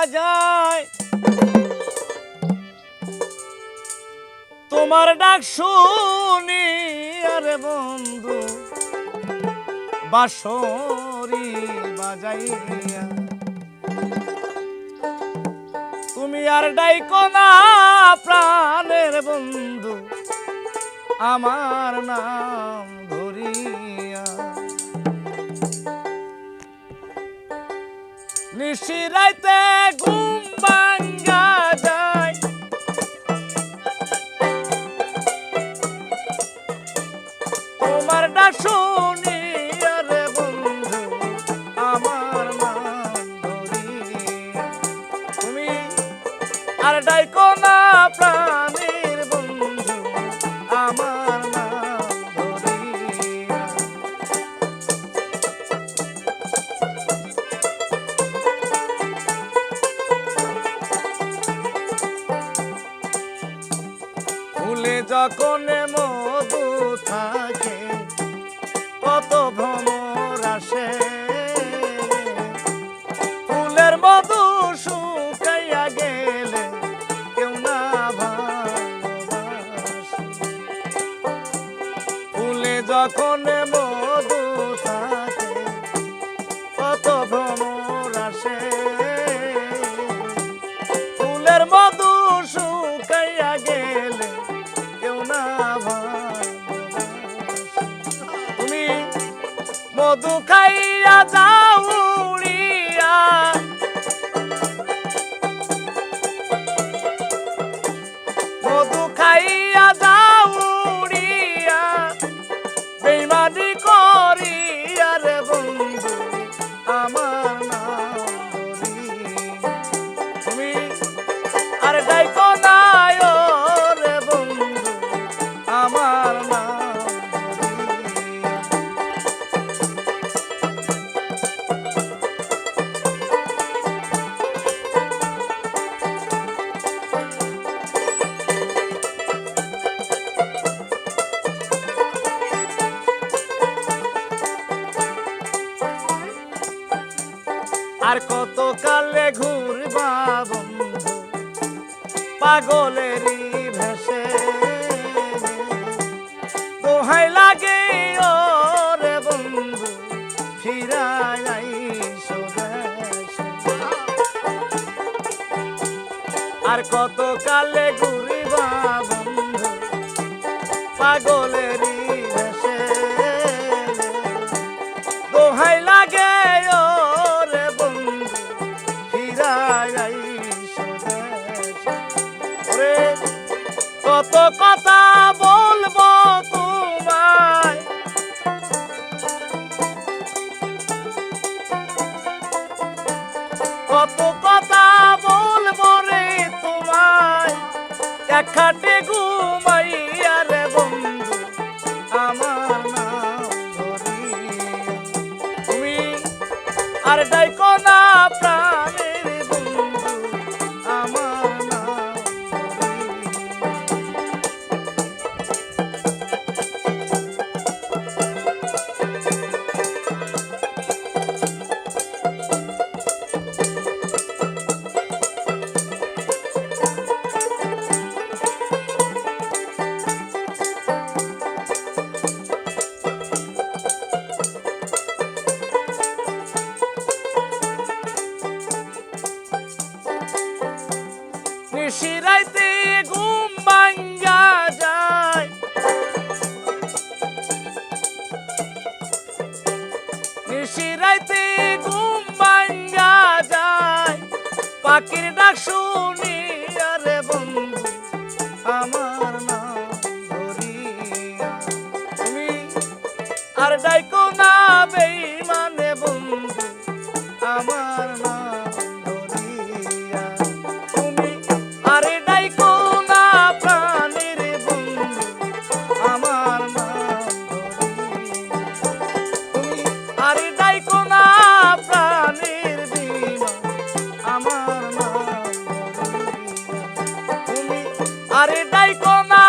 ভাঙ্গা যায়। তোমার ডাক শুনি আরে বন্ধু, বাঁশরি বাজাইয়া। তুমি আর ডাইকো না প্রাণের বন্ধু, আমার নাম নিশিরাইতে ঘুম ভাঙ্গা যায়। তোমার ডাক শুনি আরে বন্ধু, আমার তুমি আর ডাইকো না প্রাণীর ফুলে যখন মধু থাকে, কত ভ্রমর আসে। ফুলের মধু শুকাইয়া গেলে কেউ না ভালোবাসে। ফুলে যখন মধু খাইয়া যাও উড়িয়া। মধু খাইয়া যাও উড়িয়া। বেইমানি করিয়া রে বন্ধু, আমার নাম তুমি আর ডাইকো কালে ঘুরবা বন্ধু পাগলেরই ভেসে দোহাই লাগে রে বন্ধু ফিরাই আর কত কালে ঘুরিবা বন্ধু পাগলেরই খাটে ঘুমাইয়া রে বন্ধু আমার তুমি আর ডাইকো না যাইতে ঘুম ভাঙ্গা যায়। নিশিরাইতে ঘুম ভাঙ্গা যায়। পাখির ডাক শুনি, আরে বন্ধু, আমার নাম তুমি আর ডাইকো না বেইমা Corona.